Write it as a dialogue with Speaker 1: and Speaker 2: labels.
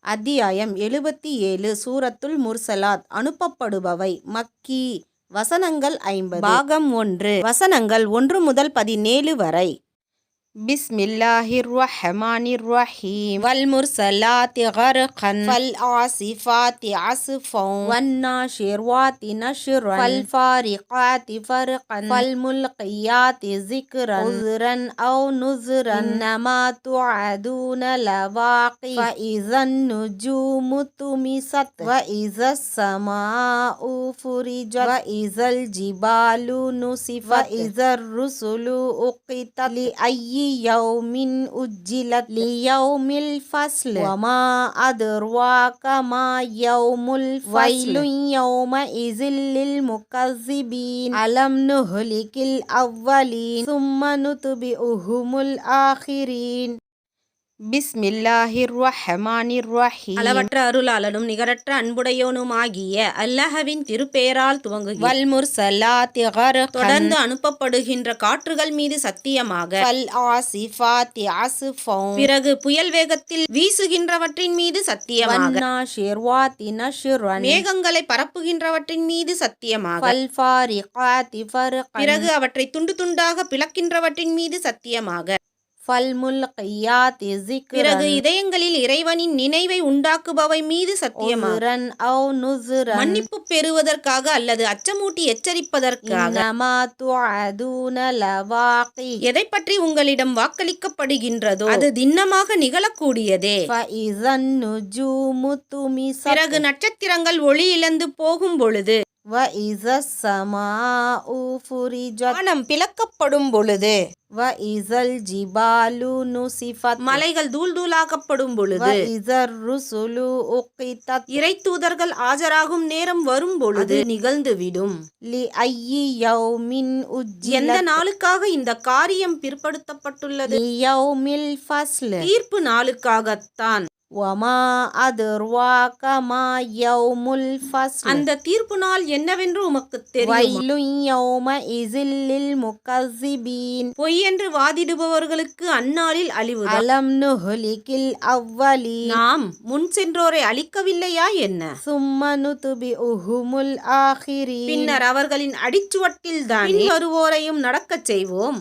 Speaker 1: அத்தியாயம் எழுபத்தி ஏழு சூரத்துல் முர்சலாத். அனுப்பப்படுபவை. மக்கி. வசனங்கள் ஐம்பது. பாகம் ஒன்று. வசனங்கள் ஒன்று முதல் பதினேழு வரை. بسم الله الرحمن الرحيم. والمرسلات غرقا. فالعاصفات عصفا. والناشرات نشرا. فالفارقات فرقا. فالملقيات ذكرا. عذرا أو نذرا. إنما تعدون لواقع. فإذا النجوم طمست. وإذا السماء فرجت. وإذا الجبال نصفت. وإذا الرسل أقتت. لأي يوم أجلت ليوم الفصل. وما أدراك ما يوم الفصل. ويل يومئذ للمكذبين. ألم نهلك الأولين ثم نتبعهم الآخرين. பிஸ்மில்லாஹிர் ரஹ்மானிர் ரஹீம்
Speaker 2: அளவற்ற அருளாளனும் நிகரற்ற அன்புடையோனுமாகிய அல்லாஹ்வின் திருப்பெயரால் துவங்குகிறது
Speaker 1: வல் முர்சலாத்தி கர்கன்
Speaker 2: தொடர்ந்து அனுப்பப்படுகின்ற காற்றுகள் மீது சத்தியமாக
Speaker 1: வல் ஆசிஃபாத்தி அஸ்ஃபன்
Speaker 2: பிறகு புயல் வேகத்தில் வீசுகின்றவற்றின் மீது சத்தியமாக
Speaker 1: வன்னாஷிர்வாத்தி நஷ்ரன்
Speaker 2: மேகங்களை பரப்புகின்றவற்றின் மீது சத்தியமாக
Speaker 1: வல் ஃபாரிகாத்தி
Speaker 2: பிறகு அவற்றை துண்டு துண்டாக பிளக்கின்றவற்றின் மீது சத்தியமாக பிறகு இதயங்களில் இறைவனின் நினைவை உண்டாக்குபவை மீது சத்தியமாக மன்னிப்பு பெறுவதற்காக அல்லது அச்சமூட்டி எச்சரிப்பதற்காக? எதை பற்றி உங்களிடம் வாக்களிக்கப்படுகின்றதோ? அது தின்னமாக நிகழக்கூடியதே. பிறகு நட்சத்திரங்கள் ஒளி இழந்து போகும் பொழுது
Speaker 1: வ இச சமா
Speaker 2: வானம் பிளக்கப்படும் பொழுது.
Speaker 1: வ இசல் ஜிபாலு நுசிஃபத்
Speaker 2: மலைகள் தூள் தூளாக்கப்படும் பொழுது.
Speaker 1: இசர் ருசுலு உக்கிதத்
Speaker 2: இறை தூதர்கள் ஆஜராகும் நேரம் வரும் பொழுது நிகழ்ந்து
Speaker 1: விடும் லி
Speaker 2: ஐயி
Speaker 1: யௌமின் உஜ் எந்த
Speaker 2: நாளுக்காக இந்த காரியம் பிற்படுத்தப்பட்டுள்ளது?
Speaker 1: யௌ மில் ஃபஸ்ல்.
Speaker 2: தீர்ப்பு நாளுக்காகத்தான்.
Speaker 1: ஒமா அதுர்வாக்கமா யௌமுல் ஃபஸ்ட்
Speaker 2: அந்த தீர்ப்பு நாள் என்னவென்று உமக்கு தெரியும்?
Speaker 1: இசில்லில் முக்கசிபீன்
Speaker 2: பொய் என்று வாதிடுபவர்களுக்கு அந்நாளில் அழிவு
Speaker 1: அலம் நுஹுலிகில் அவ்வலி
Speaker 2: நாம் முன் சென்றோரை அழிக்கவில்லையா என்ன?
Speaker 1: சும்மனு துபி உஹுமுல் ஆஹிரி
Speaker 2: பின்னர் அவர்களின் அடிச்சுவட்டில் தான் வருவோரையும் நடக்கச் செய்வோம்.